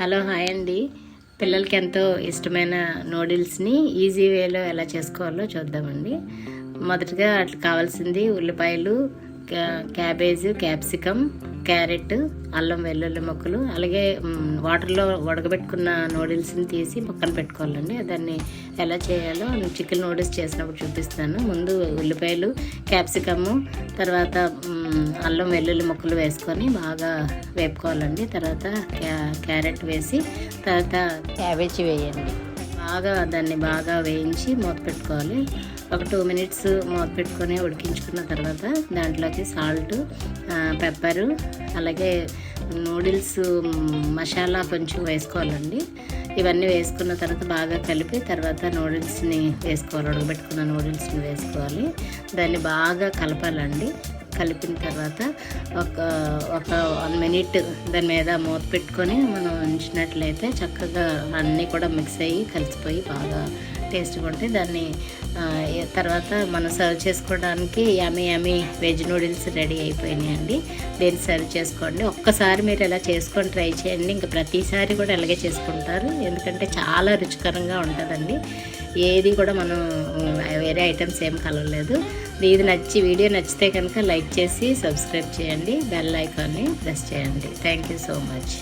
Hello hi అండి. పిల్లలకి ఎంతో ఇష్టమైన నూడిల్స్ని ఈజీ వేలో ఎలా చేసుకోవాలో చూద్దామండి. మొదటగా అట్లా కావాల్సింది ఉల్లిపాయలు క్యా- క్యాబేజ్ క్యాప్సికమ్ క్యారెట్ అల్లం వెల్లుల్లి ముక్కలు అలాగే వాటర్లో ఉడకబెట్టుకున్న నూడిల్స్ని తీసి పక్కన పెట్టుకోవాలండి. దాన్ని ఎలా చేయాలో చికెన్ నూడిల్స్ చేసినప్పుడు చూపిస్తాను. ముందు ఉల్లిపాయలు క్యాప్సికము తర్వాత అల్లం వెల్లుల్లి ముక్కలు వేసుకొని బాగా వేపుకోవాలండి. తర్వాత క్యా క్యారెట్ వేసి తర్వాత క్యాబేజీ వేయండి. బాగా దాన్ని బాగా వేయించి మూత పెట్టుకోవాలి. ఒక టూ మినిట్స్ మూత పెట్టుకొని ఉడికించుకున్న తర్వాత దాంట్లోకి సాల్ట్ పెప్పరు అలాగే నూడిల్స్ మసాలా కొంచెం వేసుకోవాలండి. ఇవన్నీ వేసుకున్న తర్వాత బాగా కలిపి తర్వాత నూడిల్స్ని వేసుకోవాలి ఉడకబెట్టుకున్న నూడిల్స్ని వేసుకోవాలి. దాన్ని బాగా కలపాలండి. కలిపిన తర్వాత ఒక ఒక వన్ మినిట్ దాని మీద మూత పెట్టుకొని మనం ఉంచినట్లయితే చక్కగా అన్నీ కూడా మిక్స్ అయ్యి కలిసిపోయి బాగా టేస్ట్గా ఉంటాయి. దాన్ని తర్వాత మనం సర్వ్ చేసుకోవడానికి yummy yummy veg noodles ready అయిపోయినాయండి. దీన్ని సర్వ్ చేసుకోండి. ఒక్కసారి మీరు ఇలా చేసుకొని ట్రై చేయండి. ఇంకా ప్రతిసారి కూడా ఇలాగే చేసుకుంటారు. ఎందుకంటే చాలా రుచికరంగా ఉంటుందండి. ఏది కూడా మనం వేరే ఐటమ్స్ ఏం కలవలేదు. ఇది నచ్చి వీడియో నచ్చితే కనుక లైక్ చేసి సబ్స్క్రైబ్ చేయండి. బెల్ ఐకాన్ని ప్రెస్ చేయండి. Thank you so much.